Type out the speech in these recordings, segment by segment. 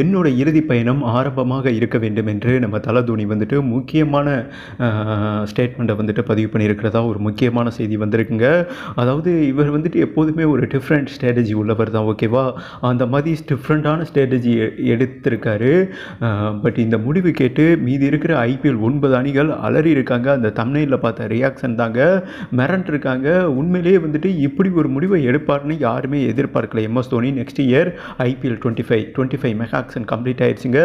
என்னோட இறுதி பயணம் ஆரம்பமாக இருக்க வேண்டும் என்று நம்ம தலதோனி வந்துட்டு முக்கியமான ஸ்டேட்மெண்ட்டை வந்துட்டு பதிவு பண்ணியிருக்கிறதா ஒரு முக்கியமான செய்தி வந்திருக்குங்க. அதாவது இவர் வந்துட்டு எப்போதுமே ஒரு டிஃப்ரெண்ட் ஸ்ட்ராட்டஜி உள்ளவர் தான் ஓகேவா அந்த மாதிரி டிஃப்ரெண்ட்டான ஸ்ட்ராட்டஜி எடுத்திருக்காரு. பட் இந்த முடிவு கேட்டு மீதி இருக்கிற ஐபிஎல் ஒன்பது அணிகள் அலறி இருக்காங்க. அந்த தமிழில் பார்த்த ரியாக்ஷன் தாங்க மிரண்ட் இருக்காங்க உண்மையிலேயே வந்துட்டு இப்படி ஒரு முடிவை எடுப்பார்னு யாருமே எதிர்பார்க்கல. MS Dhoni next year IPL twenty five twenty five auction complete ஆயிடுச்சுங்க.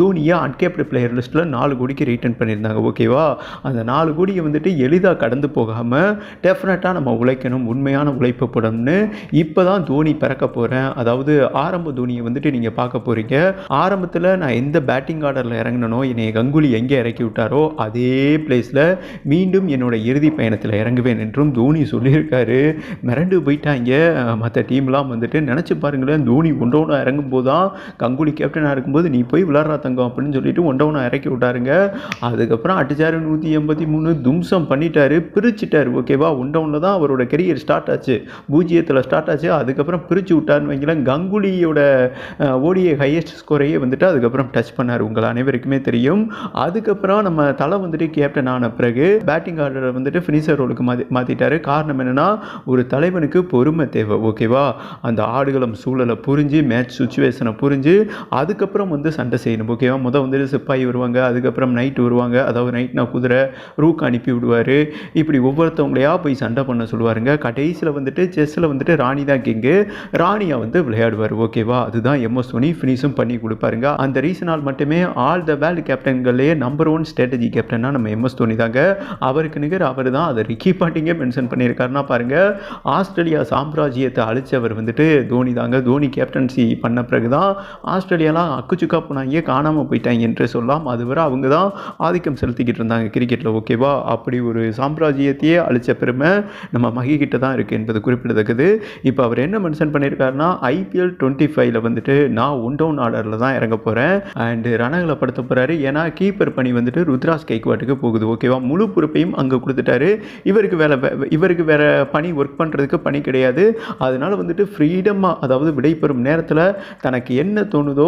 தோனியை அன்கேப்டு பிளேயர் லிஸ்ட்டில் நாலு கோடிக்கு ரீட்டன் பண்ணியிருந்தாங்க. ஓகேவா அந்த நாலு கோடியை வந்துட்டு எளிதாக கடந்து போகாமல் டெஃபினட்டாக நம்ம உழைக்கணும். உண்மையான உழைப்பு படம்னு இப்போ தான் தோனி பிறக்க போகிறேன் அதாவது ஆரம்ப தோனியை வந்துட்டு நீங்கள் பார்க்க போகிறீங்க ஆரம்பத்தில் நான் எந்த பேட்டிங் ஆர்டரில் இறங்கினோ என்னை கங்குலி எங்கே இறக்கி விட்டாரோ அதே பிளேஸில் மீண்டும் என்னோட இறுதி பயணத்தில் இறங்குவேன் என்றும் தோனி சொல்லியிருக்காரு. மிரண்டு போயிட்டாங்க. மற்ற டீம்லாம் வந்துட்டு நினச்சி பாருங்களேன் தோனி ஒன்றோட இறங்கும் போது தான் கங்குலிக்கு கேப்டனாக இருக்கும்போது நீ போய் விளாட்றா தங்கம் அப்படின்னு சொல்லிட்டு டவுனை இறக்கி விட்டாருங்க. அதுக்கப்புறம் அடிச்சாரு நூற்றி எண்பத்தி மூணு தும்சம் பண்ணிட்டாரு பிரிச்சுட்டாரு. ஓகேவா ஒன்றவனில் தான் அவரோட கெரியர் ஸ்டார்ட் ஆச்சு. பூஜ்ஜியத்தில் ஸ்டார்ட் ஆச்சு. அதுக்கப்புறம் பிரித்து விட்டாருன்னு வைங்களேன் கங்குலியோட ஓடிய ஹையஸ்ட் ஸ்கோரையே வந்துட்டு அதுக்கப்புறம் டச் பண்ணார். உங்கள் அனைவருக்குமே தெரியும். அதுக்கப்புறம் நம்ம தலை வந்துட்டு கேப்டன் ஆன பிறகு பேட்டிங் ஆர்டரை வந்துட்டு ஃபினிஷர் ரோலுக்கு மாற்றி மாற்றிட்டாரு காரணம் என்னென்னா ஒரு தலைவனுக்கு பொறுமை தேவை. ஓகேவா அந்த ஆடுகளம் சூழலை புரிஞ்சு மேட்ச் சுச்சுவேஷனை புரிஞ்சு அதுக்கப்புறம் வந்து சண்டை செய்யணும். ஓகேவா முதல் வந்துட்டு சிப்பாயி வருவாங்க அதுக்கப்புறம் நைட்டு வருவாங்க. அதாவது நைட்னா குதிரை ரூக் அனுப்பி விடுவார். இப்படி ஒவ்வொருத்தவங்களையா போய் சண்டை பண்ண சொல்லுவாருங்க. கடைசியில் வந்துட்டு செஸ்ஸில் வந்துட்டு ராணி தான் கிங்கு ராணியை வந்து விளையாடுவார். ஓகேவா அதுதான் எம்எஸ் தோனி ஃபினிஷும் பண்ணி கொடுப்பாருங்க. அந்த ரீசனால் மட்டுமே ஆல் த வேர்ல்டு கேப்டன்களே நம்பர் ஒன் ஸ்ட்ராட்டஜி கேப்டனாக நம்ம எம்எஸ் தோனி தாங்க. அவருக்கு நிகர் அவர் தான். அதை ரிக்கி பாண்டிங்கே மென்ஷன் பண்ணியிருக்காருன்னா பாருங்க. ஆஸ்திரேலியா சாம்ராஜ்யத்தை அழிச்சவர் வந்துட்டு தோனி தாங்க. தோனி கேப்டன்சி பண்ண பிறகு தான் ஆஸ்திரேலியாலாம் அக்குச்சுக்கா போனாங்க காணாமல் போயிட்டாங்க என்று சொல்லலாம் அதுவரை அவங்க தான் ஆதிக்கம் செலுத்திக்கிட்டு இருந்தாங்க கிரிக்கெட்டில் ஓகேவா அப்படி ஒரு சாம்ராஜ்யத்தையே அழிச்ச பெருமை நம்ம மகி தான் இருக்குது என்பது குறிப்பிடத்தக்கது. இப்போ அவர் என்ன மென்ஷன் பண்ணியிருக்காருன்னா ஐபிஎல் டுவெண்ட்டி ஃபைவ்ல வந்துட்டு நான் ஒன் டவுன் ஆர்டரில் தான் இறங்க போகிறேன் அண்டு ரணங்களை படுத்த போகிறாரு ஏன்னா கீப்பர் பணி வந்துட்டு ருத்ராஸ் கைக்வாட்டுக்கு போகுது ஓகேவா முழு பொறுப்பையும் அங்கே கொடுத்துட்டாரு. இவருக்கு வேலை இவருக்கு வேறு பணி ஒர்க் பண்ணுறதுக்கு பணி கிடையாது. அதனால் வந்துட்டு ஃப்ரீடமாக அதாவது விடைபெறும் நேரத்தில் தனக்கு என்ன தோணுதோ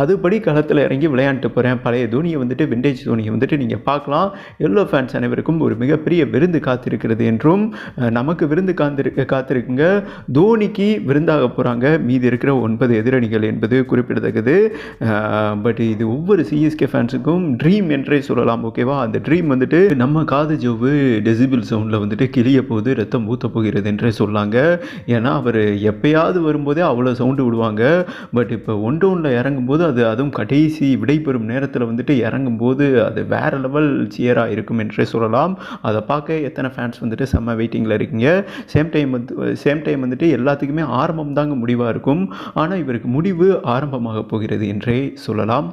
அதுபடி களத்தில் இறங்கி விளையாண்டுட்டு போகிறேன் பழைய தோனியை வந்துட்டு விண்டேஜ் தோனியை வந்துட்டு நீங்கள் பார்க்கலாம். எல்லோ ஃபேன்ஸ் அனைவருக்கும் ஒரு மிகப்பெரிய விருந்து காத்திருக்கிறது என்றும் நமக்கு விருந்து காத்திரு காத்திருக்குங்க. தோனிக்கு விருந்தாக போகிறாங்க மீதி இருக்கிற ஒன்பது எதிரணிகள் என்பது குறிப்பிடத்தக்கது. பட் இது ஒவ்வொரு சிஎஸ்கே ஃபேன்ஸுக்கும் ட்ரீம் என்றே சொல்லலாம் ஓகேவா அந்த ட்ரீம் வந்துட்டு நம்ம காது ஜோவு டெசிபிள் சவுண்டில் வந்துட்டு கிளிய போது ரத்தம் ஊற்ற போகிறது என்றே சொல்லாங்க. ஏன்னா அவர் எப்பயாவது வரும்போதே அவ்வளோ சவுண்டு விடுவாங்க. பட் இப்போ ஒன் டவுனில் இறங்கும்போது அது அதுவும் கடைசி விடைபெறும் நேரத்தில் வந்துட்டு இறங்கும்போது அது வேறு லெவல் சியராக இருக்கும் என்றே சொல்லலாம். அதை பார்க்க எத்தனை ஃபேன்ஸ் வந்துட்டு செம்ம வெயிட்டிங்கில் இருக்கீங்க. சேம் டைம் வந்து சேம் டைம் வந்துட்டு எல்லாத்துக்குமே ஆரம்பம் தாங்க முடிவாக இருக்கும். ஆனால் இவருக்கு முடிவு ஆரம்பமாக போகிறது என்றே சொல்லலாம்.